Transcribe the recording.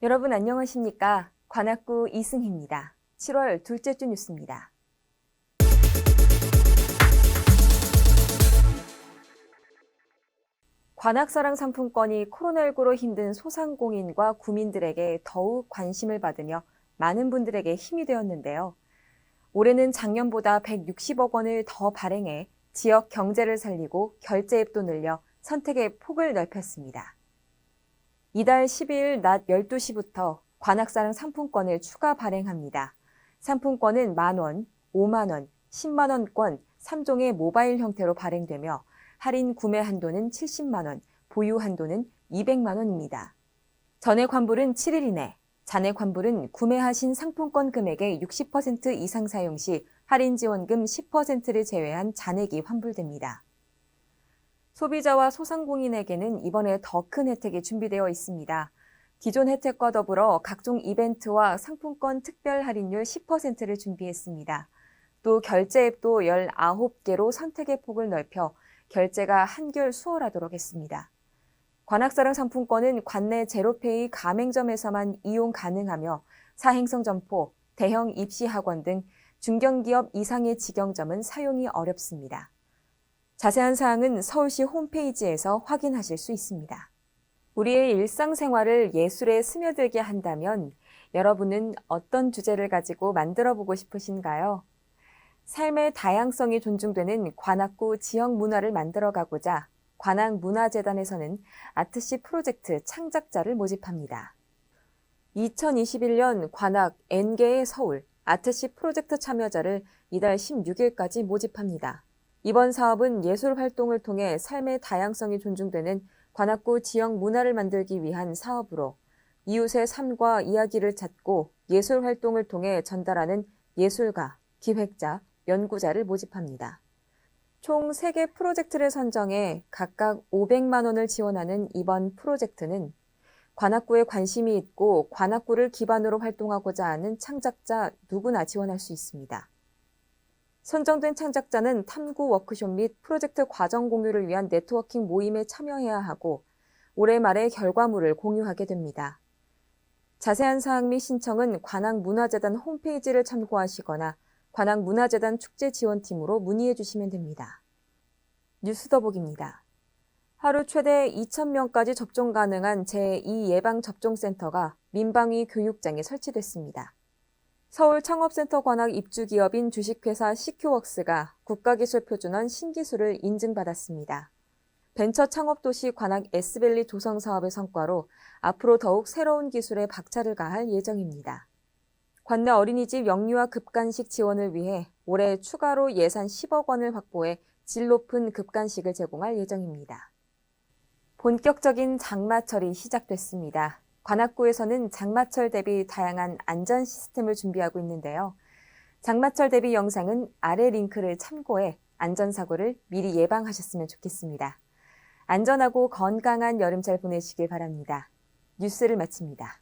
여러분 안녕하십니까? 관악구 이승희입니다. 7월 둘째 주 뉴스입니다. 관악사랑 상품권이 코로나19로 힘든 소상공인과 구민들에게 더욱 관심을 받으며 많은 분들에게 힘이 되었는데요. 올해는 작년보다 160억 원을 더 발행해 지역 경제를 살리고 결제 앱도 늘려 선택의 폭을 넓혔습니다. 이달 12일 낮 12시부터 관악사랑 상품권을 추가 발행합니다. 상품권은 만원, 5만원, 10만원권 3종의 모바일 형태로 발행되며 할인 구매 한도는 70만원, 보유 한도는 200만원입니다. 전액 환불은 7일 이내, 잔액 환불은 구매하신 상품권 금액의 60% 이상 사용 시 할인 지원금 10%를 제외한 잔액이 환불됩니다. 소비자와 소상공인에게는 이번에 더 큰 혜택이 준비되어 있습니다. 기존 혜택과 더불어 각종 이벤트와 상품권 특별 할인율 10%를 준비했습니다. 또 결제 앱도 19개로 선택의 폭을 넓혀 결제가 한결 수월하도록 했습니다. 관악사랑 상품권은 관내 제로페이 가맹점에서만 이용 가능하며 사행성 점포, 대형 입시 학원 등 중견기업 이상의 직영점은 사용이 어렵습니다. 자세한 사항은 서울시 홈페이지에서 확인하실 수 있습니다. 우리의 일상생활을 예술에 스며들게 한다면 여러분은 어떤 주제를 가지고 만들어 보고 싶으신가요? 삶의 다양성이 존중되는 관악구 지역 문화를 만들어 가고자 관악문화재단에서는 아트시 프로젝트 창작자를 모집합니다. 2021년 관악 N개의 서울 아트시 프로젝트 참여자를 이달 16일까지 모집합니다. 이번 사업은 예술 활동을 통해 삶의 다양성이 존중되는 관악구 지역 문화를 만들기 위한 사업으로 이웃의 삶과 이야기를 찾고 예술 활동을 통해 전달하는 예술가, 기획자, 연구자를 모집합니다. 총 3개 프로젝트를 선정해 각각 500만 원을 지원하는 이번 프로젝트는 관악구에 관심이 있고 관악구를 기반으로 활동하고자 하는 창작자 누구나 지원할 수 있습니다. 선정된 창작자는 탐구 워크숍 및 프로젝트 과정 공유를 위한 네트워킹 모임에 참여해야 하고 올해 말에 결과물을 공유하게 됩니다. 자세한 사항 및 신청은 관악문화재단 홈페이지를 참고하시거나 관악문화재단 축제지원팀으로 문의해 주시면 됩니다. 뉴스 더보기입니다. 하루 최대 2,000명까지 접종 가능한 제2예방접종센터가 민방위 교육장에 설치됐습니다. 서울 창업센터 관악 입주 기업인 주식회사 시큐웍스가 국가기술표준원 신기술을 인증받았습니다. 벤처 창업도시 관악 S밸리 조성 사업의 성과로 앞으로 더욱 새로운 기술에 박차를 가할 예정입니다. 관내 어린이집 영유아 급간식 지원을 위해 올해 추가로 예산 10억 원을 확보해 질 높은 급간식을 제공할 예정입니다. 본격적인 장마철이 시작됐습니다. 관악구에서는 장마철 대비 다양한 안전 시스템을 준비하고 있는데요. 장마철 대비 영상은 아래 링크를 참고해 안전사고를 미리 예방하셨으면 좋겠습니다. 안전하고 건강한 여름잘 보내시길 바랍니다. 뉴스를 마칩니다.